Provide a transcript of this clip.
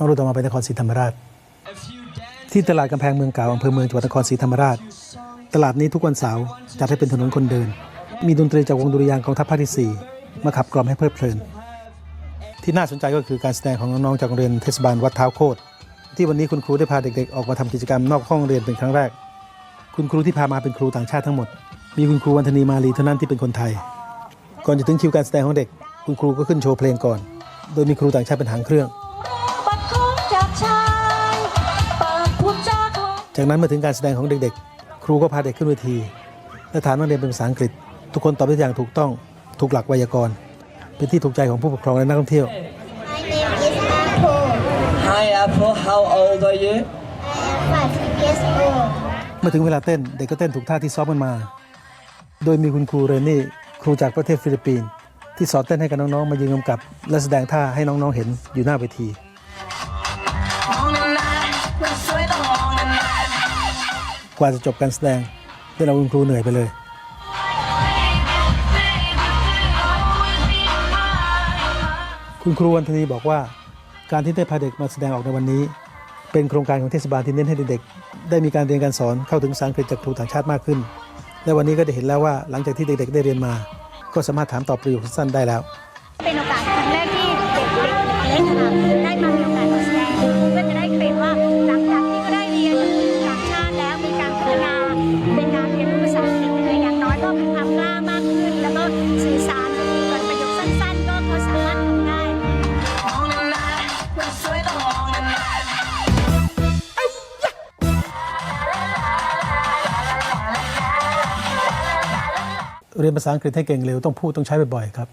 น้องรุ่ต่อมาไปนครศรีธรรมราช ที่ตลาดกำแพงเมืองเก่าอำเภอเมืองจังหวัดนครศรีธรรมราช ตลาดนี้ทุกวันเสาร์จัดให้เป็นถนนคนเดิน มีดนตรีจากวงดุริยางกองทัพภาคที่ 4 มาขับกล่อมให้เพลิดเพลิน ที่น่าสนใจก็คือการแสดงของน้องๆจากโรงเรียนเทศบาลวัดเท้าโคตรที่วันนี้คุณครูได้พาเด็กๆ ออกมาทำกิจกรรมนอกห้องเรียนเป็นครั้งแรก คุณครูที่พามาเป็นครูต่างชาติทั้งหมด มีคุณครูวันธนีมาลีเท่านั้นที่เป็นคนไทย ก่อนจะถึงคิวการแสดงของเด็ก คุณครูก็ขึ้นโชว์เพลงก่อน โดยมีครูต่างชาติเป็นหางเครื่อง จากของจากนั้นเมื่อถึงการแสดงของเด็กๆ ครูก็พาเด็กขึ้นเวที และถามนักเรียนเป็นภาษาอังกฤษ ทุกคนตอบได้อย่างถูกต้องถูกหลักไวยากรณ์ เป็นที่ถูกใจของผู้ปกครองและนักท่องเที่ยว My name is Apple. Hi Apple, how old are you? I am five years old. เมื่อถึงเวลาเต้นเด็กก็เต้นถูกท่าที่ซ้อมกันมา โดยมีคุณครูเรนนี่ครูจากประเทศฟิลิปปินส์ที่สอนเต้นให้กับน้องๆ มายืนกำกับ และแสดงท่าให้น้องๆเห็นอยู่หน้าเวที กว่าจะจบการแสดงเล่เอาคุณครูเหนื่อยไปเลย คุณครูวันธนีบอกว่า การที่ได้พาเด็กมาแสดงออกในวันนี้ เป็นโครงการของเทศบาลที่เน้นให้เด็กๆได้มีการเรียนการสอนเข้าถึงภาษาอังกฤษจากครูต่างชาติมากขึ้น และวันนี้ก็ได้เห็นแล้วว่าหลังจากที่เด็กๆ ได้เรียนมา ก็สามารถถามตอบประโยคสั้นได้แล้ว เป็นโอกาสครั้งแรกที่เด็กๆเล็กๆได้มามีโอกาส เรียนภาษาอังกฤษให้เก่งเร็วต้องพูดต้องใช้บ่อยๆครับ